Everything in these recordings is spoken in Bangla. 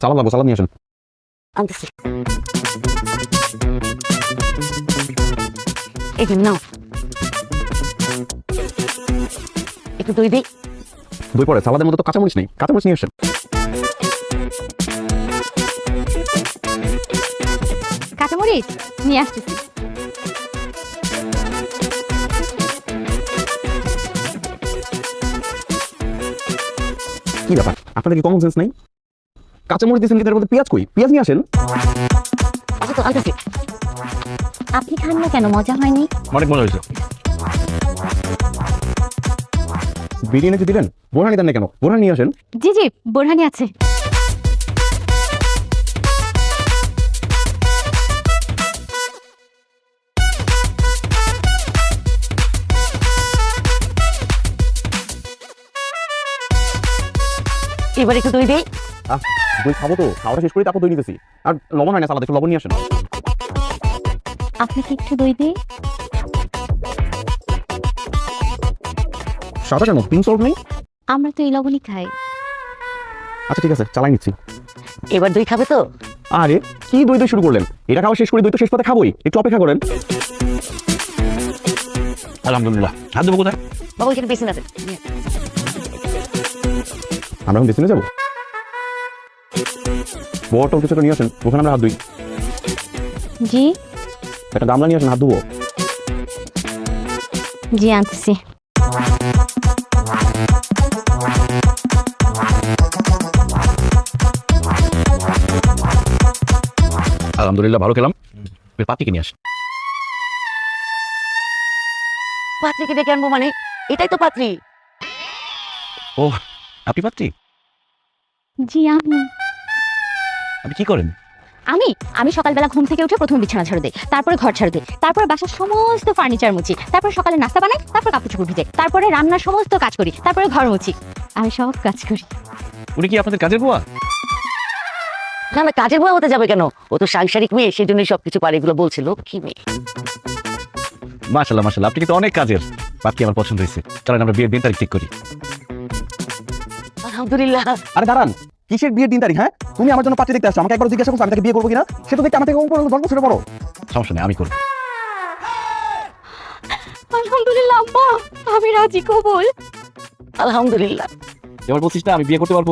সালাদ লাগবো সালাদ নিয়ে আসেন আনতেছি এই দিন নাও একটু দই দিই দুই পরে সালাদের মধ্যে তো কাঁচামরিচ নেই কাঁচামরিচ নিয়ে আসেন কাঁচামরিচ নিয়ে আসতেছি কি ব্যাপার আপনাদের কি কমন সেন্স নেই কাঁচামরিচ দিয়েছেন কিন্তু এর মধ্যে পেঁয়াজ কই? পেঁয়াজ নিয়ে আসেন। আচ্ছা তো আপনি খান না কেন? মজা হয়নি? অনেক মজা হয়েছে। বিরিয়ানি যে দিলেন বোরহানি দেন না কেন? বোরহানি নিয়ে আসেন। জি জি বোরহানি আছে। এবার একটু দই দিই। আহ, দই খাব তো খাওয়াটা শেষ করি তারপর দই নিতেছি। আর লবণ হয় না সালাদ একটু লবণ নিয়ে আসেন। আপনাকে একটু দই দিই সাদা কেন? পিন সল্ট নেই? আমরা তো এই লবণই খাই। আচ্ছা ঠিক আছে চালাই নিচ্ছি। এবার দই খাবে তো? আরে কি দই দই শুরু করলেন? এটা খাওয়া শেষ করে দই তো শেষ পথে খাবোই। একটু অপেক্ষা করেন। আলহামদুলিল্লাহ। হাত দেবো কোথায়? বাবু এখানে বেশি আছে। আমরা এখন বেসিনে যাব? বটল কিছু একটা নিয়ে আসেন ওখানে আমরা হাত ধুই। জি। একটা গামলা নিয়ে আসেন হাত ধুবো। জি আনতেছি। আলহামদুলিল্লাহ ভালো খেলাম। পাতিকে নিয়ে আসেন। পাত্রীকে ডেকে আনব মানে? এটাই তো পাত্রী। ও আপনি পাত্রী? জি আমি। আপনি কি করেন? আমি আমি সকালবেলা ঘুম থেকে উঠে প্রথমে বিছানা ঝাড়ু দিই তারপরে ঘর ঝাড়ু দিই তারপরে বাসার সমস্ত ফার্নিচার মুছি তারপরে সকালে নাস্তা বানাই তারপর কাপড় চোপড় ভিজে তারপরে রান্নার সমস্ত কাজ করি তারপরে ঘর মুছি আমি সব কাজ করি। উনি কি আপনাদের কাজের বুয়া? না না কাজের বয় হতে যাবে কেন? ও তো সাংসারিক মেয়ে সেই জন্যই সবকিছু পারে এগুলো বলছিল কি মেয়ে। মাশাল্লাহ মাশাল্লাহ আপনি কিন্তু অনেক কাজের। বাকি আমার পছন্দ হয়েছে? চলেন আমরা বিয়ের দিন তারিখ ঠিক করি। আলহামদুলিল্লাহ। আরে দাঁড়ান কিসের বিয়ের দিন তারিখ হ্যাঁ? তুমি আমার জন্য পাত্রী দেখতে আসছো আমাকে একবার জিজ্ঞাসা করছ আমি তাকে বিয়ে করব কিনা? সে তো দেখতে আমার থেকে বড় সমস্যা নেই আমি করব। আলহামদুলিল্লাহ আমি রাজি কবুল। আলহামদুলিল্লাহ। এবার বলছিস না আমি বিয়ে করতে পারব?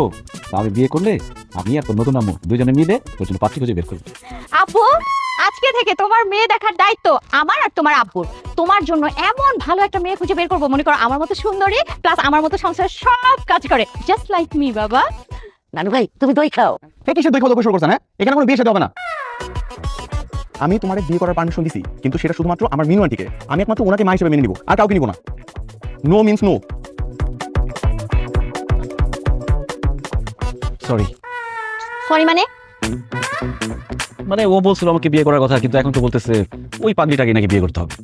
আমি বিয়ে করলে আমি আর তোর নতুন আম্মু দুজনে মিলে তোর জন্য পাত্রী খুঁজে বের করব। আপু আজকে থেকে তোমার মেয়ে দেখার দায়িত্ব আমার আর তোমার আব্বুর। তোমার জন্য এমন ভালো একটা মেয়ে খুঁজে বের করব মনে করো আমার মতো সুন্দরী প্লাস আমার মতো সংসার সব কাজ করে। জাস্ট লাইক মি বাবা। নানু ভাই তুমি দই খাও। হে কিসের দুই কথা শুরু করছেন হ্যাঁ? এখানে কোনো বিয়ে সাথে হবে না। আমি তোমার বিয়ে করার পারমিশন দিছি কিন্তু সেটা শুধুমাত্র আমার মিনু আন্টিকে। আমি একমাত্র ওনাকে মা হিসেবে মেনে নিব আর কাউকে নিব না। No means no sorry sorry মানে? মানে ও বলছিল আমাকে বিয়ে করার কথা কিন্তু এখন তো বলতেছে ওই পাগলিটাকে নাকি বিয়ে করতে হবে।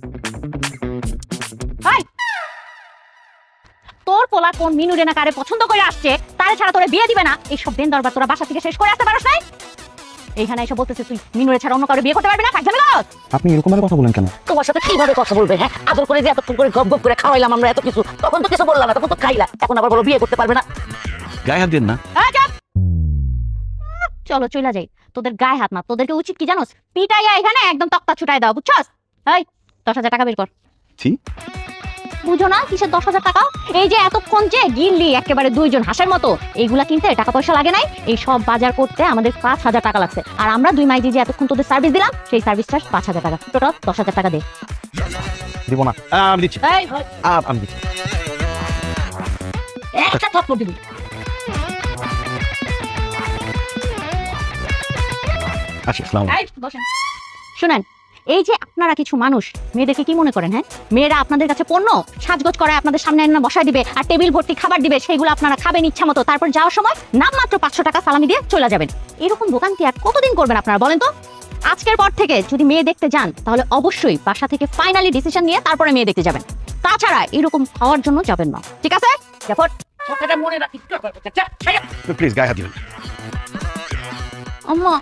পোলা কোন মিনুরে না কারে পছন্দ করে আসছে তারে ছাড়া তোরে বিয়ে দিবে না। এই সব দিন দরবার তোরা বাসা থেকে শেষ করে আসতে পারস নাই? এইখানে এসে বলতেছে তুই মিনুরে ছাড়া অন্য কারও বিয়ে করতে পারবি না কাজ ঝামেলা আপনি এরকম ভাবে কথা বলেন কেন? তোমার সাথে কীভাবে কথা বলবে হ্যাঁ? আদর করে যে এতক্ষণ করে গপ গপ করে খাওয়াইলাম আমরা এত কিছু তখন তো কিছু বললাম না তখন তো খাইলা এখন আবার বলো বিয়ে করতে পারবে না। গায়ে হাত দিন না। চলো চলে যাই। তোদের গায়ে হাত না তোদেরকে উচিত কি জানোস? পিটাইয়া এখানে একদম তক্তা ছুটাই দাও বুঝছস? এই দশ হাজার টাকা বের কর। ছি। বুঝো না কিসের দশ হাজার টাকা? এই যে এতক্ষণ যে গিললি একেবারে দুইজন হাঁসের মতো এইগুলা কিনতে টাকা পয়সা লাগে নাই? এই সব বাজার করতে আমাদের পাঁচ হাজার টাকা লাগছে। আর আমরা দুই মাইজি যে এতক্ষণ তোদের সার্ভিস দিলাম সেই সার্ভিস চার্জ পাঁচ হাজার টাকা। টোটাল দশ হাজার টাকা দে। দিব না। আমি দিচ্ছি। আমি দিচ্ছি। একটা থাপ্পড় দিবি। আসি আসসালাম শুনেন এই যে আপনারা কিছু মানুষ মেয়েদেরকে কি মনে করেন হ্যাঁ? মেয়েরা আপনাদের কাছে পণ্য সাজগোজ করায় আপনাদের সামনে এনে বসায় দিবে আর টেবিল ভর্তি খাবার দিবে সেগুলো আপনারা খাবেন ইচ্ছা মতো। তারপর যাওয়ার সময় নামমাত্র পাঁচশো টাকা সালামি দিয়ে চলে যাবেন। এরকম দোকানটি আর কতদিন করবেন আপনারা বলেন তো? আজকের পর থেকে যদি মেয়ে দেখতে যান তাহলে অবশ্যই বাসা থেকে ফাইনালি ডিসিশন নিয়ে তারপরে মেয়ে দেখতে যাবেন। তাছাড়া এরকম খাওয়ার জন্য যাবেন না। ঠিক আছে? দেখো মনে রাখিস প্লিজ গায়ে হাত দিবেন আম্মা